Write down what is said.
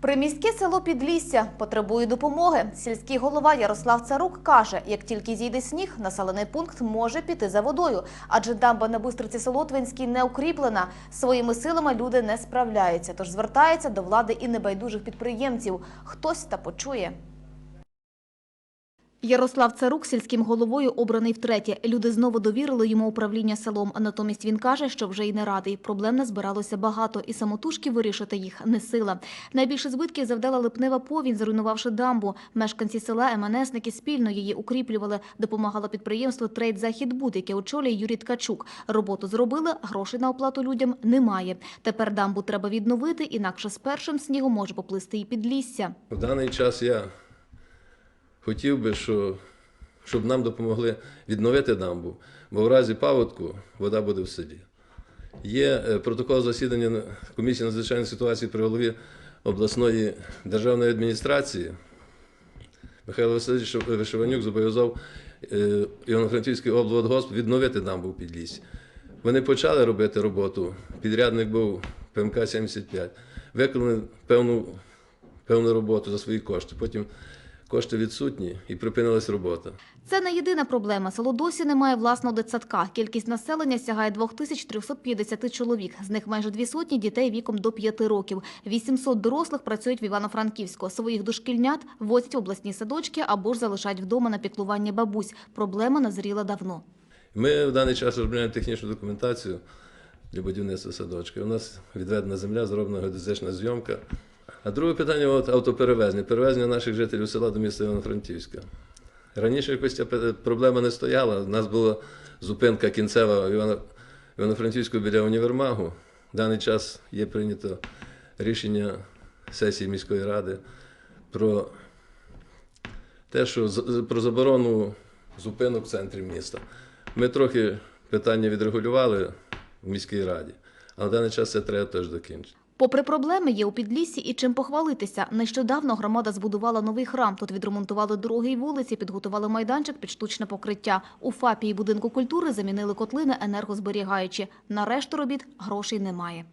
Приміське село Підлісся потребує допомоги. Сільський голова Ярослав Царук каже, як тільки зійде сніг, населений пункт може піти за водою, адже дамба на Бистриці Солотвинській не укріплена. Своїми силами люди не справляються, тож звертається до влади і небайдужих підприємців. Хтось та почує. Ярослав Царук сільським головою обраний втретє. Люди знову довірили йому управління селом. Натомість він каже, що вже й не радий. Проблем назбиралося багато, і самотужки вирішити їх не сила. Найбільше збитків завдала липнева повінь, зруйнувавши дамбу. Мешканці села МНСники спільно її укріплювали. Допомагало підприємство Трейд Західбуд, яке очолює Юрій Ткачук. Роботу зробили, грошей на оплату людям немає. Тепер дамбу треба відновити, інакше з першим снігом може поплисти і підлісся. В даний час я хотів би, що, щоб нам допомогли відновити дамбу, бо в разі паводку вода буде в селі. Є е, протокол засідання комісії надзвичайних ситуацій при голові обласної державної адміністрації. Михайло Васильович Вишиванюк зобов'язав е, Івано-Франківський облводгосп відновити дамбу в Підліссі. Вони почали робити роботу. Підрядник був ПМК-75. Виконали певну, певну роботу за свої кошти. Потім кошти відсутні і припинилась робота. Це не єдина проблема. Село досі не має власного дитсадка. Кількість населення сягає 2350 чоловік. З них майже дві сотні дітей віком до 5 років. 800 дорослих працюють в Івано-Франківську. Своїх дошкільнят возять в обласні садочки або ж залишають вдома на піклування бабусь. Проблема назріла давно. Ми в даний час розробляємо технічну документацію для будівництва садочка. У нас відведена земля, зроблена геодезична зйомка. А друге питання автоперевезення. Перевезення наших жителів села до міста Івано-Франківська. Раніше якось ця проблема не стояла. У нас була зупинка кінцева Івано- Івано-Франківську біля універмагу. В даний час є прийнято рішення сесії міської ради про те, що про заборону зупинок в центрі міста. Ми трохи питання відрегулювали в міській раді, але на даний час це треба теж докінчити. Попри проблеми, є у Підліссі і чим похвалитися. Нещодавно громада збудувала новий храм. Тут відремонтували дороги й вулиці, підготували майданчик під штучне покриття. У ФАПі і будинку культури замінили котлини енергозберігаючі. На решту робіт грошей немає.